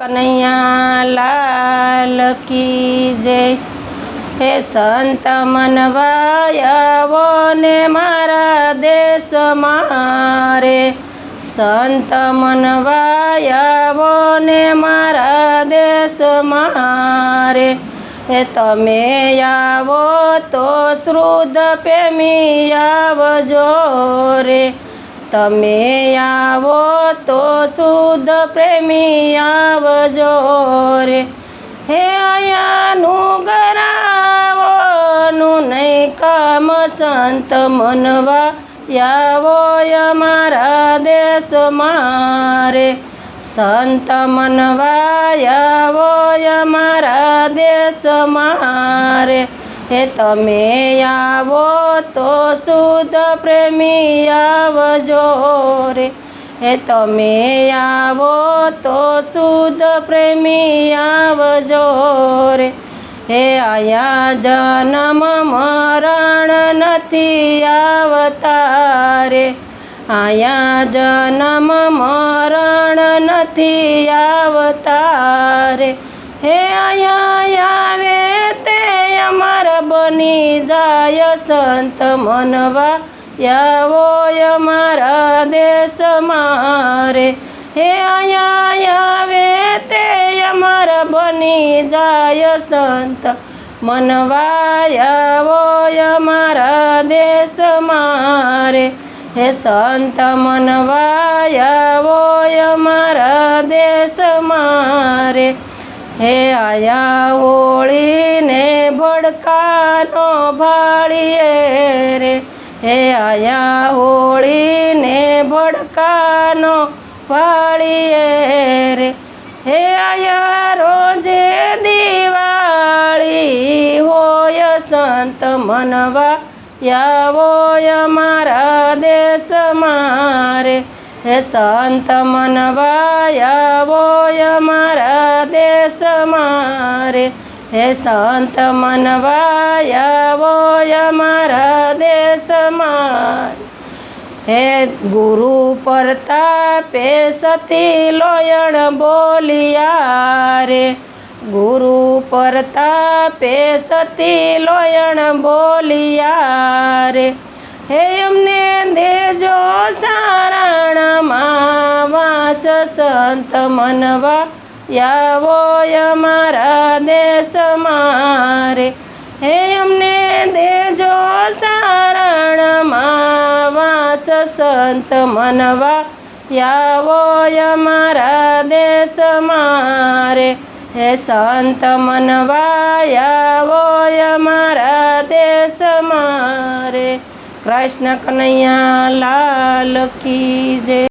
કનૈયા લાલ કી જય. હે સંત મનવાયાવો ને મારા દેશ મારે. સંત મનવાયાવો ને મારા દેશ મારે. હે તમે આવો તો શ્રુદ્ધ પ્રેમી આવજો રે. તમે આવો તો શુદ્ધ પ્રેમી આવજો રે હે આયાનું ગરાવોનું નહીં કામ સંત મનવા આવો અમારા દેશ મારે. સંત મનવા આવો અમારા દેશ મારે. હે તમે આવો તો શુદ્ધ પ્રેમી આવજો રે. હે તમે આવો તો શુદ્ધ પ્રેમી આવજો રે. હે આયા જન્મ મરણ નથી આવતા રે. આયા જન્મ મરણ નથી આવતા રે. હે આયા આવે તે અમાર બની જાય સંત મનવા. આવો અમારા દેશ મારે. હે આયા આવે તે અમારા બની જાય સંત. મનવાયાવો અમારા દેશ મારે. હે સંત મનવાયાવો અમારા દેશ મારે. હે આયા ઓળીને ભડકાનો ભાળીએ રે. હે આયા ઓળીને ભડકાનો વાળીએ રે. હે આયા રોજે દિવાળી હોય સંત મનવા યાવોય મારા દેશ મારે હે સંત મનવા યાવોય મારા દેશ મારે હે સંત મનવા આવો અમારા દેશમાં. હે ગુરુ પરતાપે સતી લોયણ બોલિયા રે. ગુરુ પરતાપે સતી લોયણ બોલિયા રે. હે અમને દેજો સારણમાં, વાસ સંત મનવા. આવો અમારા દેશ મારે. હે અમને દેજો સારણમાં વાસ સંત મનવા. આવો અમારા દેશ મારે. હે સંત મનવા આવો અમારા દેશ મારે. કૃષ્ણ કનૈયા લાલ કી જય.